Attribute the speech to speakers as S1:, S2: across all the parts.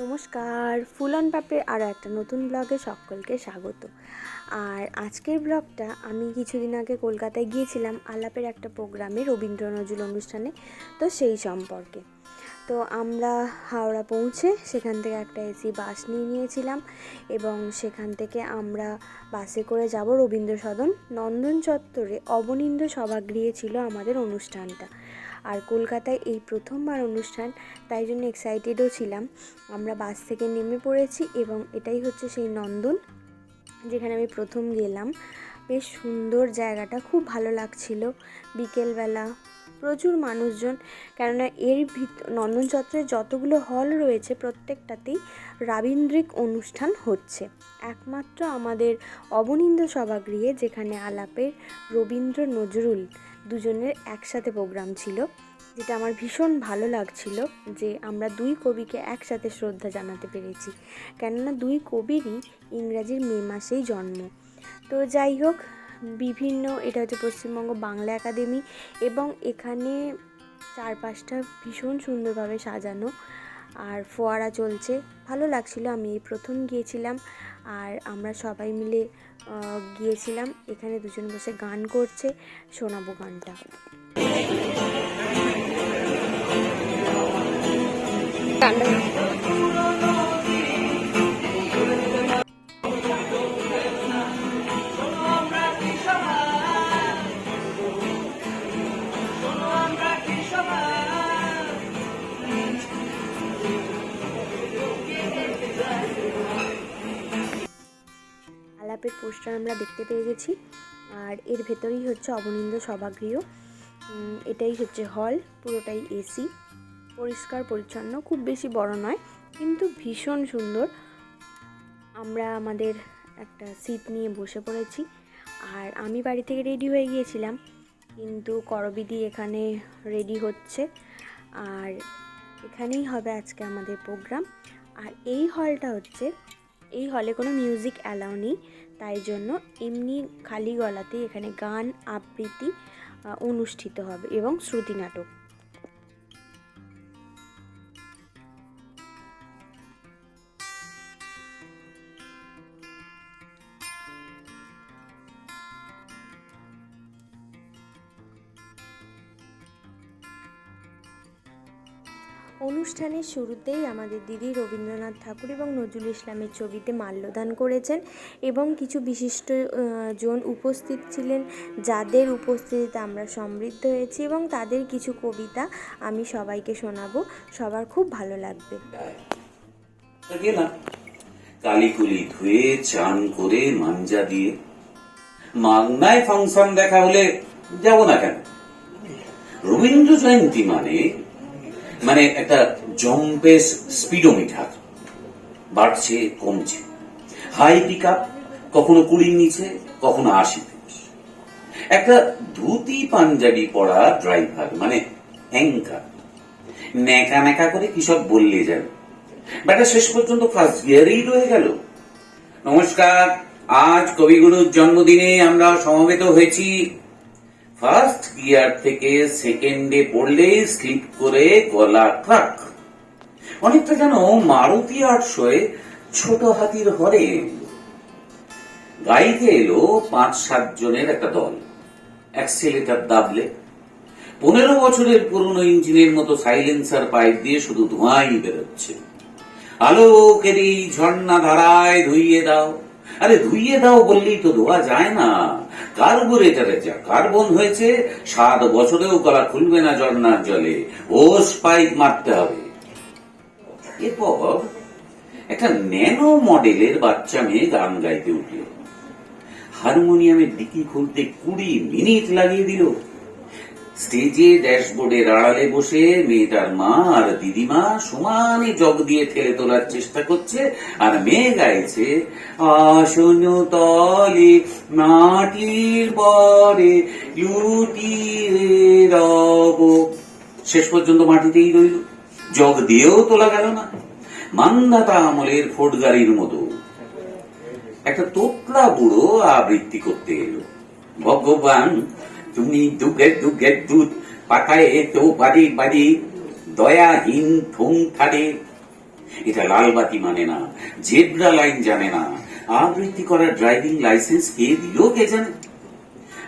S1: নমস্কার, full on পাপড়ির আরও একটা নতুন ব্লগে সকলকে স্বাগত। আর আজকের ব্লগটা আমি কিছুদিন আগে কলকাতায় গিয়েছিলাম আলাপের একটা প্রোগ্রামে রবীন্দ্র নজরুল অনুষ্ঠানে, তো সেই সম্পর্কে। তো আমরা হাওড়া পৌঁছে সেখান থেকে একটা এসি বাস নিয়ে নিয়েছিলাম এবং সেখান থেকে আমরা বাসে করে যাব রবীন্দ্র সদন নন্দন চত্বরে অবনীন্দ্র সভাগৃহে ছিল আমাদের অনুষ্ঠানটা। আর কলকাতায় এই প্রথমবার অনুষ্ঠান, তাই জন্য এক্সাইটেডও ছিলাম। আমরা বাস থেকে নেমে পড়েছি এবং এটাই হচ্ছে সেই নন্দন, যেখানে আমি প্রথম গেলাম। বেশ সুন্দর জায়গাটা, খুব ভালো লাগছিল। বিকেলবেলা প্রচুর মানুষজন, কেননা এর ভিত, নন্দন চত্বরে যতগুলো হল রয়েছে, প্রত্যেকটাতেই রাবীন্দ্রিক অনুষ্ঠান হচ্ছে। একমাত্র আমাদের অবনীন্দ্র সভাগৃহে, যেখানে আলাপের রবীন্দ্র নজরুল দুজনের একসাথে প্রোগ্রাম ছিল, যেটা আমার ভীষণ ভালো লাগছিল যে আমরা দুই কবিকে একসাথে শ্রদ্ধা জানাতে পেরেছি। কেননা দুই কবিরই ইংরাজির মে মাসেই জন্ম। তো যাই হোক, বিভিন্ন, এটা হচ্ছে পশ্চিমবঙ্গ বাংলা একাডেমি এবং এখানে চারপাশটা ভীষণ সুন্দরভাবে সাজানো। আর ফোয়ারা চলছে। ভালো লাগছিল, আমি এই প্রথম গিয়েছিলাম আর আমরা সবাই মিলে গিয়েছিলাম। এখানে দুজন বসে গান করছে, শোনাবো গানটা। আলাপের পোস্টার আমরা দেখতে পেয়ে গেছি। আর এর ভেতরেই হচ্ছে অবনীন্দ্র সভাগৃহ। এটাই হচ্ছে হল, পুরোটাই এসি। পরিষ্কার, পরিচ্ছন্ন, খুব বেশি বড় নয়, কিন্তু ভীষণ সুন্দর। আমরা আমাদের একটা সিট নিয়ে বসে পড়েছি। আর আমি বাড়ি থেকে রেডি হয়ে গিয়েছিলাম, কিন্তু করবিদি এখানে রেডি হচ্ছে। আর এখানেই হবে আজকে আমাদের প্রোগ্রাম। আর এই হলটা হচ্ছে এই হলে কোনো মিউজিক অ্যালাউ নেই। তাই জন্য এমনি খালি গলাতেই এখানে গান, আবৃত্তি অনুষ্ঠিত হবে এবং শ্রুতি নাটক। অনুষ্ঠানের শুরুতেই আমাদের দিদি রবীন্দ্রনাথ ঠাকুর এবং নজরুল ইসলামের ছবিতে মাল্যদান করেছেন এবং কিছু বিশিষ্ট জন উপস্থিত ছিলেন যাদের উপস্থিতিতে আমরা সমৃদ্ধ হয়েছি এবং তাদের কিছু কবিতা আমি সবাইকে শোনাবো। সবার খুব ভালো লাগবে।
S2: কালিকুলি ধুয়ে চান করে মাঞ্জা দিয়ে। ফাংশন দেখা হলে যাব না কেন? রবীন্দ্র জয়ন্তী মানে মানে একটা জম্পেস স্পিডোমিটার, বাড়ছে, কমছে। হাই পিক আপ কখনো কুড়ির নিচে, কখনো আশিতে। একটা ধুতি পাঞ্জাবি পরা ড্রাইভার মানে অ্যাঙ্কার, ন্যাকা ন্যাকা করে কি সব বললে যাবে ব্যাটা, শেষ পর্যন্ত ফার্স্ট গিয়ারেই রয়ে গেল। নমস্কার, আজ কবিগুরুর জন্মদিনে আমরা সমবেত হয়েছি। ফার্স্ট গিয়ার থেকে সেকেন্ডে পড়লে স্লিপ করে গলা ক্রাক অনেকটা যেন মারুতি আটশোয় ছোট হাতির হরে। গাড়িতে এলো পাঁচ, সাত জনের একটা দল। অ্যাক্সিলেটার দাবলে। পনেরো বছরের পুরনো ইঞ্জিনের মতো সাইলেন্সার পাইপ দিয়ে শুধু ধোঁয়াই বেরোচ্ছে। আলোকের এই ঝর্ণা ধারায় ধুইয়ে দাও। আরে ধুইয়ে দাও বললেই তো ধোয়া যায় না। কার্বোরেটারে যা কার্বন হয়েছে, সাত বছরেও গলা খুলবে না ঝর্ণার জলে। ওস পাইপ মারতে হবে। এরপর একটা ন্যানো মডেলের বাচ্চা মেয়ে গান গাইতে উঠল। হারমোনিয়ামের ডিকি খুলতে কুড়ি মিনিট লাগিয়ে দিল। স্টেজে ড্যাশবোর্ডের আড়ালে বসে মেয়েটার মা আর দিদিমা সমানে জগ দিয়ে ঠেলে তোলার চেষ্টা করছে আর মেয়ে গাইছে আসন তলে মাটির পরে লুটিয়ে রব। শেষ পর্যন্ত মাটিতেই রইল। জগ দিয়েও তোলা গেল না। মান্ধাতা আমলের ফোট গাড়ির মতো। একটা তোতলা বুড়ো আবৃত্তি করতে এলো। ভগবান তুমি দুগের দুগের দুধ পাঠায় তো বাড়ি বাড়ি দয়াহীন থুম থারে এটা লাল বাতি মানে না জেব্রা লাইন জানে না। আবৃত্তি করার ড্রাইভিং লাইসেন্স কে দিল কে জানে?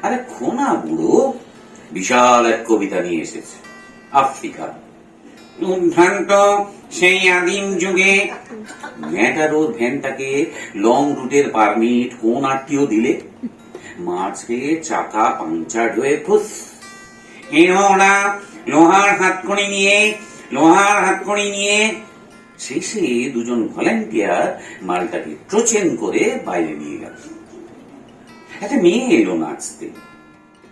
S2: আরে খোনা বুড়ো বিশাল এক কবিতা নিয়ে এসেছে আফ্রিকা। উদ্ভ্রান্ত সেই আদিম যুগে। ম্যাটারোর ভ্যানটাকে লং রুটের পারমিট কোন আত্মীয় দিলে? মাঝে চাকা পাংচার হয়ে ফুস। এরা লোহার হাতকড়ি নিয়ে, লোহার হাতকড়ি নিয়ে। শেষে দুজন ভলেন্টিয়ার মালটাকে ট্রোচেন করে বাইরে নিয়ে গেল। একটা মেয়ে এলো নাচতে।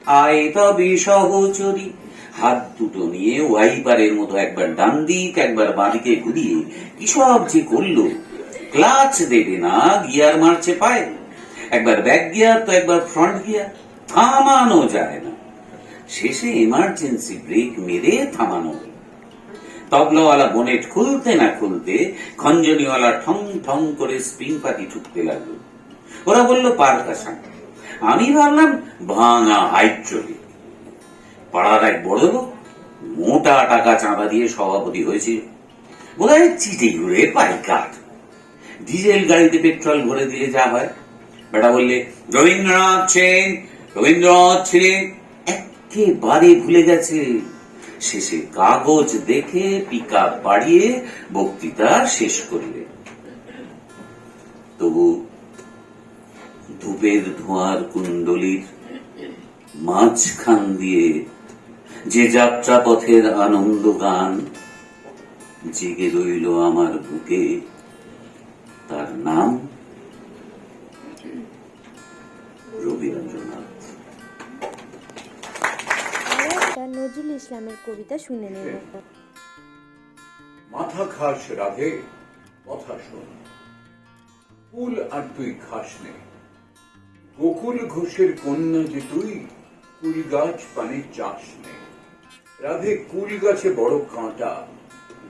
S2: আয় তবে সহচরী। হাত দুটো নিয়ে ওয়াইপারের মতো একবার ডান দিক, একবার বাঁদিকে ঘুরিয়ে কি সব যে করল, ক্লাচ দেবে না, গিয়ার মারছে পায়। একবার ব্যাক গিয়ার তো একবার ফ্রন্ট গিয়ার থামানো যায় না। শেষে এমার্জেন্সি ব্রেক মেরে থামানো তবলাওয়ালা বোনেট খুলতে না খুলতে খঞ্জনিওয়ালা ঠং ঠং করে স্প্রিং পাতি ঠুকতে লাগল। ওরা বলল পারকাশন আমি ভাবলাম, ভাঙা হাইড্রোলিক পাড়ার এক বড় লোক মোটা টাকা চাঁদা দিয়ে সভাপতি হয়েছে। বোধহয় চিঠি ঘুরে পাইকার। ডিজেল গাড়িতে পেট্রোল ভরে দিলে যা হয়। বেটা বললে, রবীন্দ্রনাথ ছিলেন রবীন্দ্রনাথ ছিলেন একেবারে ভুলে গেছে শেষে কাগজ দেখে পিকা বাড়িয়ে বক্তৃতা শেষ করলে তবু ধূপের ধোঁয়ার কুণ্ডলীর মাঝখান দিয়ে যে যাত্রা পথের আনন্দ গান জেগে রইল আমার বুকে, তার নাম
S3: নজরুল ইসলামের কবিতা শুনে নেব
S4: মাথা খাস রাধে, কথা শোন। কুল আর তুই খাস নে। গোকুল ঘোষের কন্যা যে তুই, কুল গাছ পানে চাষ নে। রাধে, কুল গাছে বড় কাঁটা।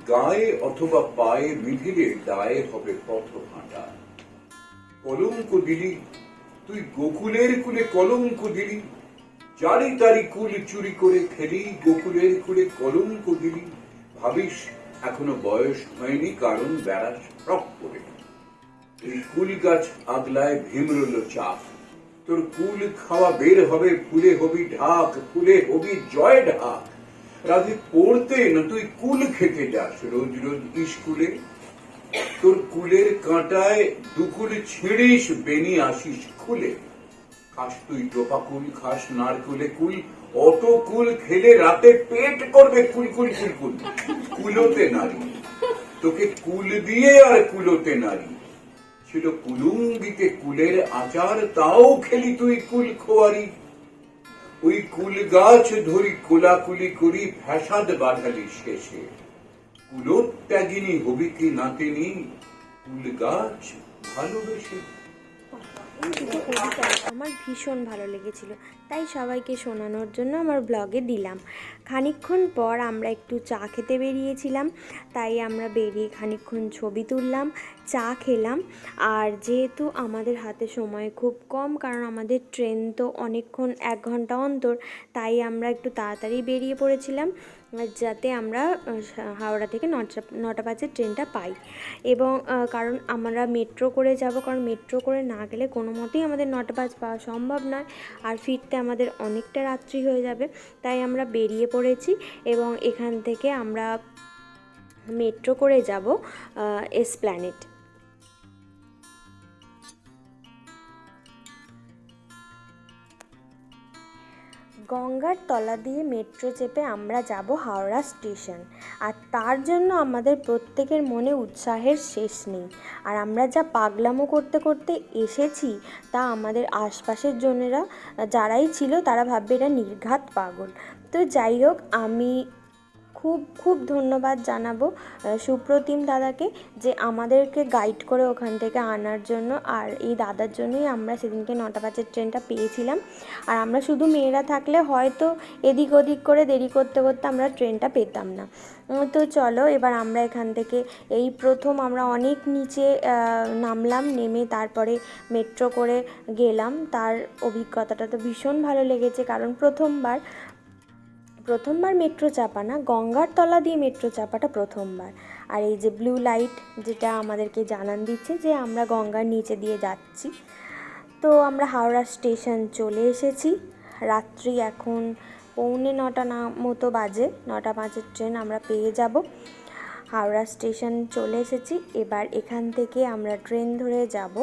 S4: গায়ে অথবা পায়ে বিধিলে দায়ে হবে পথ হাঁটা কলঙ্ক দিলি, তুই গোকুলের কুলে কলঙ্ক দিলি। যারি তারি কুল চুরি করে খেলি গোকুলের কুলে কলঙ্ক দিলি ভাবিস, এখনও বয়স হয়নি, কারণ বেড়াস ফ্রক করে এই কুল গাছ আগলায় ভীমরল চাপ। তোর কুল খাওয়া বের হবে, ফুলে হবি ঢাক, ফুলে হবি জয় ঢাক। রাধে পড়তে না তুই কুল খেতে যাস, রোজ রোজ স্কুলে। তোর কুলের কাঁটায় দুকুল ছিঁড়িস বেনি আসিস খুলে। খাস তুই কুল, খাস নারকুলে কুল কুল খেলে রাতে পেট করবে কুল কুল কুল কুল। কুলোতে নারী। তোকে কুল দিয়ে আর কুলোতে নারী। ছিল কুলুঙ্গিতে কুলের আচার, তাও খেলি তুই কুল খোয়ারি। ওই কুল গাছ ধরি কোলাকুলি করি, ফ্যাসাদ বাঁধালি শেষে। কুলোত্যাগিনী হবি কি নাতিনি? কুল গাছ ভালোবেসে
S3: এই দুটো কবিতা আমার ভীষণ ভালো লেগেছিল। তাই সবাইকে শোনানোর জন্য আমার ব্লগে দিলাম। খানিকক্ষণ পর আমরা একটু চা খেতে বেরিয়েছিলাম। তাই আমরা বেরিয়ে খানিকক্ষণ ছবি তুললাম, চা খেলাম। আর যেহেতু আমাদের হাতে সময় খুব কম, কারণ আমাদের ট্রেন তো অনেকক্ষণ, এক ঘণ্টা অন্তর, তাই আমরা একটু তাড়াতাড়ি বেরিয়ে পড়েছিলাম। যাতে আমরা হাওড়া থেকে নটা নটা বাজে ট্রেনটা পাই। এবং কারণ আমরা মেট্রো করে যাব, কারণ মেট্রো করে না গেলে কোনো মতেই আমাদের নটা বাজ পাওয়া সম্ভব নয়। আর ফিরতে আমাদের অনেকটা রাত্রি হয়ে যাবে, তাই আমরা বেরিয়ে পড়েছি এবং এখান থেকে আমরা মেট্রো করে যাব এসপ্ল্যানেট গঙ্গার তলা দিয়ে মেট্রো চেপে আমরা যাব হাওড়া স্টেশন। আর তার জন্য আমাদের প্রত্যেকের মনে উৎসাহের শেষ নেই। আর আমরা যা পাগলামো করতে করতে এসেছি তা আমাদের আশপাশের জনেরা, যারাই ছিল তারা ভাববে এটা নির্ঘাত পাগল। তো যাই হোক, আমি খুব খুব ধন্যবাদ জানাব সুপ্রতিম দাদাকে যে আমাদেরকে গাইড করে ওখান থেকে আনার জন্য। আর এই দাদার জন্যই আমরা সেদিনকে নটা বাজের ট্রেনটা পেয়েছিলাম। আর আমরা শুধু মেয়েরা থাকলে হয়তো এদিক ওদিক করে দেরি করতে করতে আমরা ট্রেনটা পেতাম না। তো চলো, এবার আমরা এখান থেকে এই প্রথম আমরা অনেক নিচে নামলাম, নেমে তারপরে মেট্রো করে গেলাম। তার অভিজ্ঞতাটা তো ভীষণ ভালো লেগেছে, কারণ প্রথমবার প্রথমবার মেট্রো চাপা না গঙ্গার তলা দিয়ে মেট্রো চাপাটা প্রথমবার। আর এই যে ব্লু লাইট যেটা আমাদেরকে জানান দিচ্ছে যে আমরা গঙ্গার নিচে দিয়ে যাচ্ছি। তো আমরা হাওড়া স্টেশন চলে এসেছি। রাত্রি এখন পৌনে নটা না মতো বাজে, নটা পাঁচের ট্রেন আমরা পেয়ে যাব। হাওড়া স্টেশন চলে এসেছি। এবার এখান থেকে আমরা ট্রেন ধরে যাব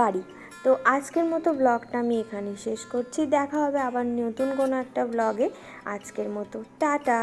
S3: বাড়ি। তো আজকের মতো ব্লগটা আমি এখানেই শেষ করছি। দেখা হবে আবার নতুন কোনো একটা ব্লগে আজকের মতো, টাটা।